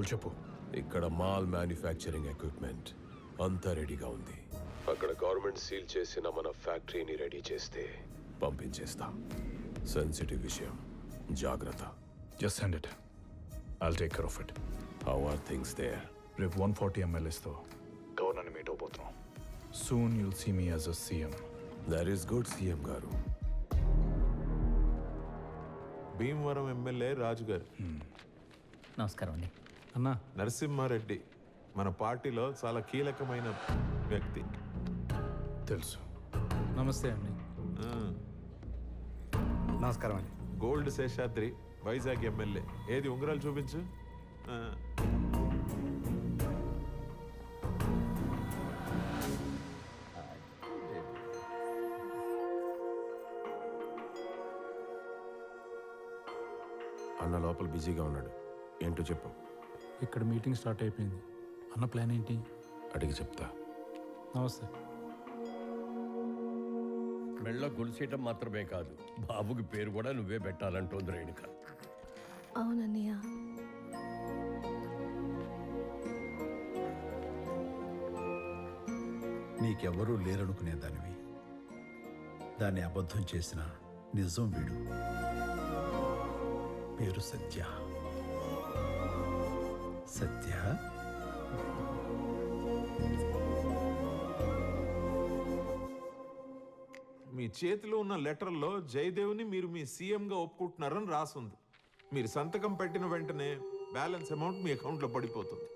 అబ్దుల్ చెప్పు. ఇక్కడ mall manufacturing equipment అంతా రెడీగా ఉంది. అక్కడ గవర్నమెంట్ సీల్ చేసిన మన ఫ్యాక్టరీని రెడీ చేస్తే పంపించేస్తా. సెన్సిటివ్ విషయం. జాగ్రత్త. Just send it I'll take care of it how are things there రేపు వన్ ఫార్టీ ఎంఎల్ఏస్తో గవర్నర్ని meet అవబోతున్నాం. Soon you'll see me as a CM there is good CM గారు భీమవరం ఎమ్మెల్యే రాజు గారు నమస్కారం అండి. అన్నా. నరసింహారెడ్డి మన పార్టీలో చాలా కీలకమైన వ్యక్తి. తెలుసు. నమస్తే అండి. నమస్కారం అండి. Gold Seshadri Vizag MLA. ఏది ఉంగరాలు చూపించు? ఆ, అన్న లోపల బిజీగా ఉన్నాడు. ఏంటో చెప్పు. ఇక్కడ మీటింగ్ స్టార్ట్ అయిపోయింది. అన్న ప్లాన్ ఏంటి? అడిగి చెప్తా. నమస్తే. మెళ్ళ గొలిసేయటం మాత్రమే కాదు బాబుకి పేరు కూడా నువ్వే పెట్టాలంటోంది రేణుక. అవునన్నయ్య. నీకెవరూ లేరనుకునే దానివి దాన్ని అబద్ధం చేసిన నిజం వీడు. పేరు సత్య. సత్య. మీ చేతిలో ఉన్న లెటర్లో జయదేవ్ని మీరు మీ సీఎంగా ఒప్పుకుంటున్నారని రాసుంది. మీరు సంతకం పెట్టిన వెంటనే బ్యాలెన్స్ అమౌంట్ మీ అకౌంట్లో పడిపోతుంది.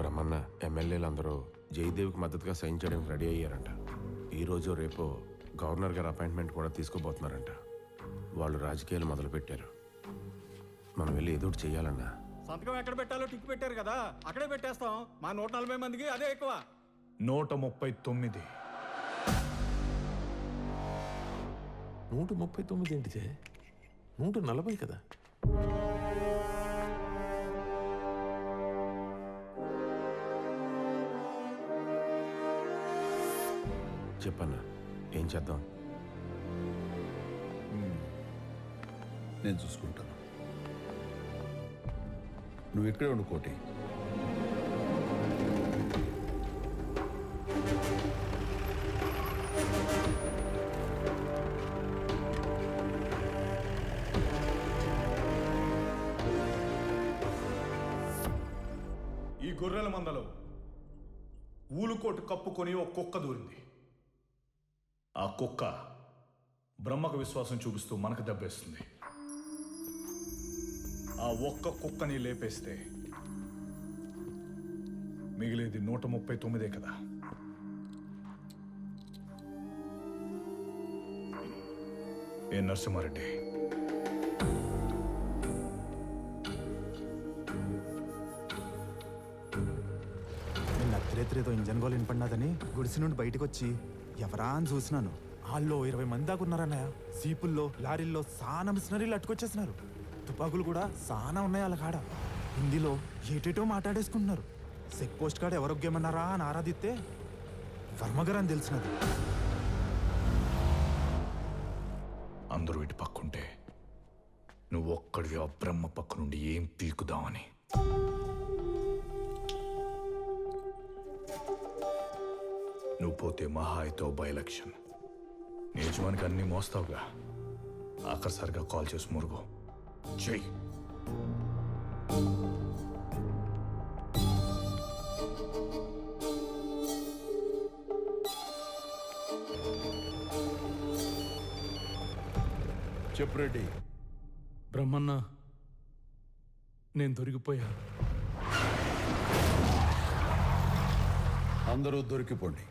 బ్రహ్మన్న ఎమ్మెల్యేలందరూ జయదేవ్కి మద్దతుగా సైన్ చేయడానికి రెడీ అయ్యారంట. ఈ రోజు రేపో గవర్నర్ గారు అపాయింట్మెంట్ కూడా తీసుకోబోతున్నారంట. వాళ్ళు రాజకీయాలు మొదలుపెట్టారు. మనం వెళ్ళి ఏదో చేయాలన్నా సంతకం ఎక్కడ పెట్టాలో టిక్ పెట్టారు కదా అక్కడే పెట్టేస్తాం. మా నూట నలభై మందికి అదే ఎక్కువ. నూట ముప్పై తొమ్మిది. నూట ముప్పై తొమ్మిది ఏంటిదే? నూట నలభై కదా? చెప్పన్నా. ఏం చేద్దాం? నేను చూసుకుంటాను. నువ్వు ఇక్కడే ఉండు కోటి. ఈ గొర్రెల మందలో ఊలుకోటు కప్పుకొని ఒక కుక్క దూరింది. ఆ కుక్క బ్రహ్మకు విశ్వాసం చూపిస్తూ మనకు దెబ్బేస్తుంది. ఆ ఒక్క కుక్కని లేపేస్తే మిగిలేది నూట ముప్పై తొమ్మిదే కదా. ఏ నరసింహారెడ్డి? నిన్న అర్ధరేత్రేదో ఇంజన్ గోలు వినపడినాదని గుడిసి నుండి బయటకు వచ్చి ఎవరా అని చూసినాను. వాళ్ళు ఇరవై మంది దాకా ఉన్నారన్నయ్య. సీపుల్లో లారీల్లో సానా మిషనరీలు అట్టుకొచ్చేసినారు తుపాకులు కూడా సానా ఉన్నాయి వాళ్ళ కాడ. హిందీలో ఏటేటో మాట్లాడేసుకుంటున్నారు. చెక్ పోస్ట్ కాడ ఎవరొగ్గేమన్నారా అని ఆరాధిస్తే వర్మగారు అని తెలిసినది. అందరూ ఇటు పక్కుంటే నువ్వు ఒక్కడివి ఆ బ్రహ్మ పక్క నుండి ఏం పీకుదామని? నువ్వు పోతే మహా అయితే బై ఎలక్షన్ నిజమానికి అన్ని మోస్తావుగా. ఆఖరిసారిగా కాల్ చేసి మురుగు. చెయ్యి చెప్పు రెడ్డి. బ్రహ్మన్న నేను దొరికిపోయా అందరూ దొరికిపోండి.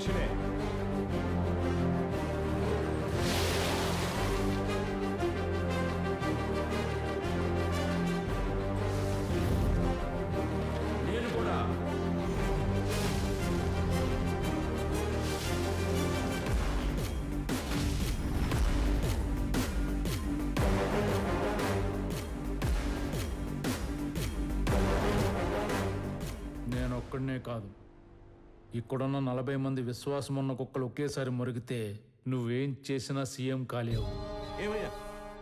మనుషులే నేను కూడా. కాదు. ఇక్కడున్న నలభై మంది విశ్వాసం ఉన్న కుక్కలు ఒకేసారి మురిగితే నువ్వేం చేసినా సీఎం కాలేవు ఏమయ్యా?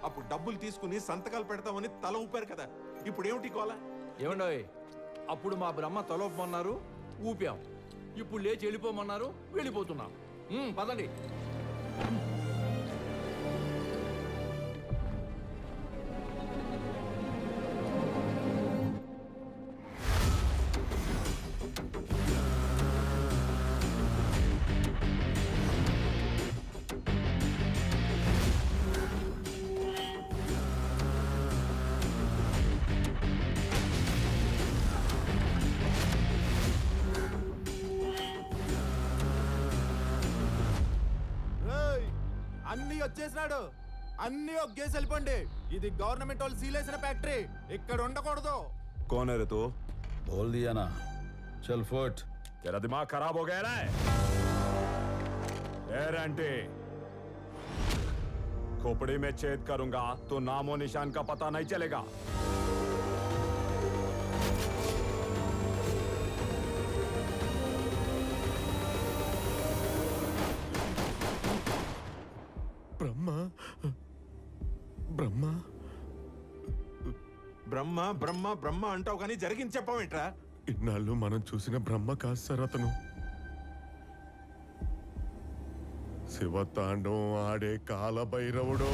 అప్పుడు డబ్బులు తీసుకుని సంతకాలు పెడతామని తల ఊపారు కదా. ఇప్పుడు ఏమిటి కోలా? ఏమండోయ్? అప్పుడు మా బ్రహ్మ తలోపమన్నారు ఊపాం. ఇప్పుడు లేచి వెళ్ళిపోమన్నారు వెళ్ళిపోతున్నాం. పదండి. వచ్చేసినాడు అన్ని ఒగ్గేసి వెళ్ళిపోండి ఇది గవర్నమెంట్ వాళ్ళు సీలేసిన ఫ్యాక్టరీ ఇక్కడ ఉండకూడదు कौन है रे तू बोल दिया ना चल फुट तेरा दिमाग खराब हो गया ना आंटी खोपड़ी में छेद करूंगा तो नामो निशान का पता नहीं चलेगा బ్రహ్మ బ్రహ్మ బ్రహ్మ అంటావు కానీ జరిగింది చెప్పవేంట్రా? ఇన్నాళ్ళు మనం చూసిన బ్రహ్మ కాదు సార్ అతను. శివతాండం ఆడే కాలభైరవుడు.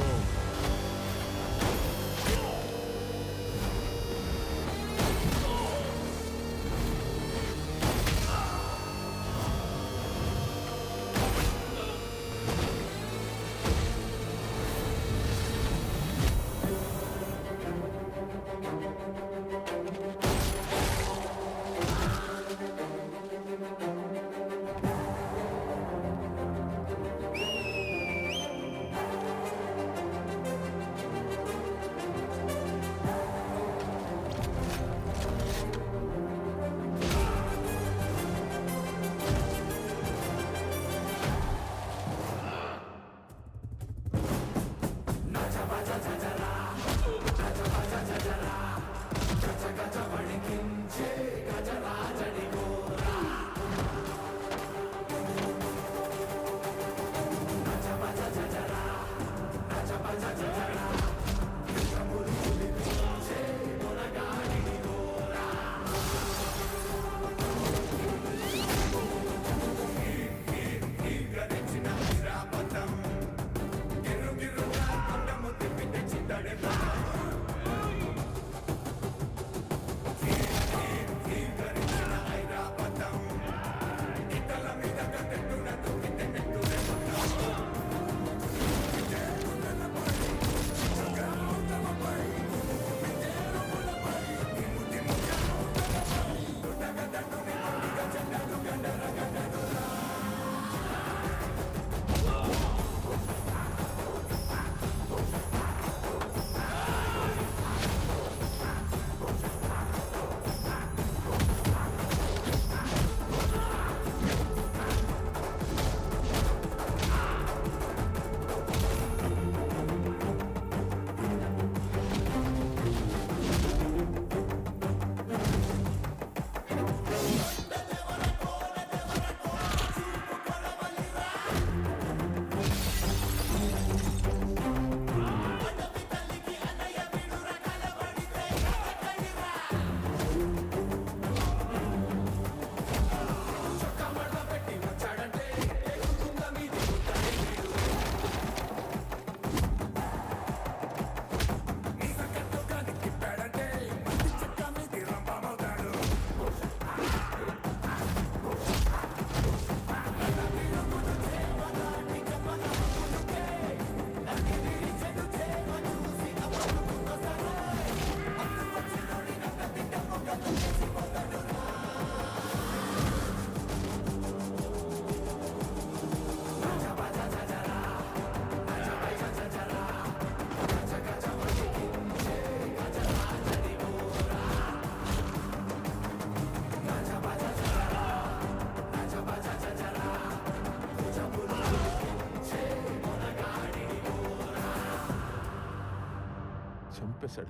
చంపేశాడు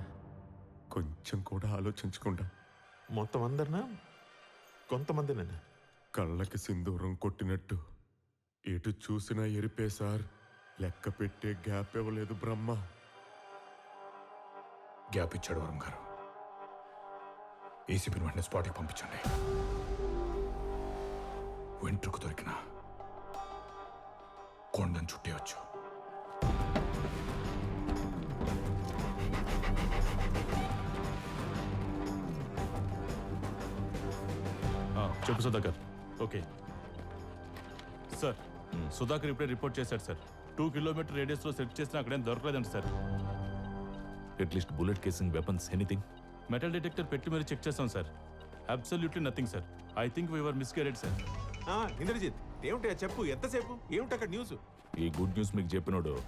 కొంచెం కూడా ఆలోచించకుండా. మొత్తం అందరినా? కొంతమందినేనా? కళ్ళకి సింధూరం కొట్టినట్టు. ఎటు చూసినా ఎరిపే సార్. లెక్క పెట్టే గ్యాప్ ఇవ్వలేదు బ్రహ్మ. గ్యాప్ ఇచ్చాడు వరం గారు. ఏసీపీని వెంటనే స్పాట్కి పంపించండి. వెంట్రుకు దొరికిన కొండను చుట్టేయచ్చు. చెప్పు సుధాకర్. ఓకే. సార్ సుధాకర్ ఇప్పుడే రిపోర్ట్ చేశాడు సార్. టూ కిలోమీటర్ రేడియస్లో సెర్చ్ చేసినా అక్కడేం దొరకలేదంట sir. At least bullet casing weapons anything. Metal detector పెట్టి మరీ చెక్ చేస్తాం sir. Absolutely nothing sir. I think we're miscarried sir. ఆ, ఇంద్రజిత్ ఏమిటా చెప్పు ఎంతసేపు? ఏమిటి అక్కడ న్యూస్? ఈ గుడ్ న్యూస్ మీకు చెప్పినోడు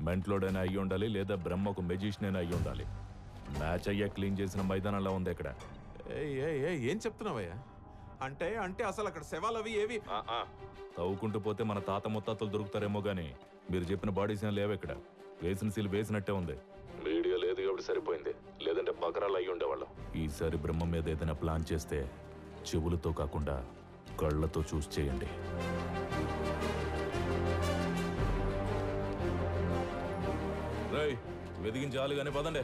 మెంట్లోడైనా అయ్యి ఉండాలి లేదా బ్రహ్మ ఒక మెజిషియన్ అయినా అయ్యి ఉండాలి. మ్యాచ్ అయ్యా క్లీన్ చేసిన మైదానంలా ఉంది ఇక్కడ ఏయ్, ఏయ్, ఏయ్, ఏం చెప్తున్నావయ్యా? అంటే అంటే అసలు అక్కడ శవాలు అవి ఏవి? తవ్వుకుంటూ పోతే మన తాత ముత్తాతలు దొరుకుతారేమో గానీ మీరు చెప్పిన బాడీస్ ఏం లేవు ఇక్కడ. వేసిన సీల్ వేసినట్టే ఉంది. వీడియో లేదు కాబట్టి సరిపోయింది. లేదంటే బకరాలు అయ్యి ఉండేవాళ్ళం. ఈసారి బ్రహ్మ మీద ఏదైనా ప్లాన్ చేస్తే చెవులతో కాకుండా కళ్ళతో చూసి చేయండి. రై వెదిగించాలి కానీ పదండి.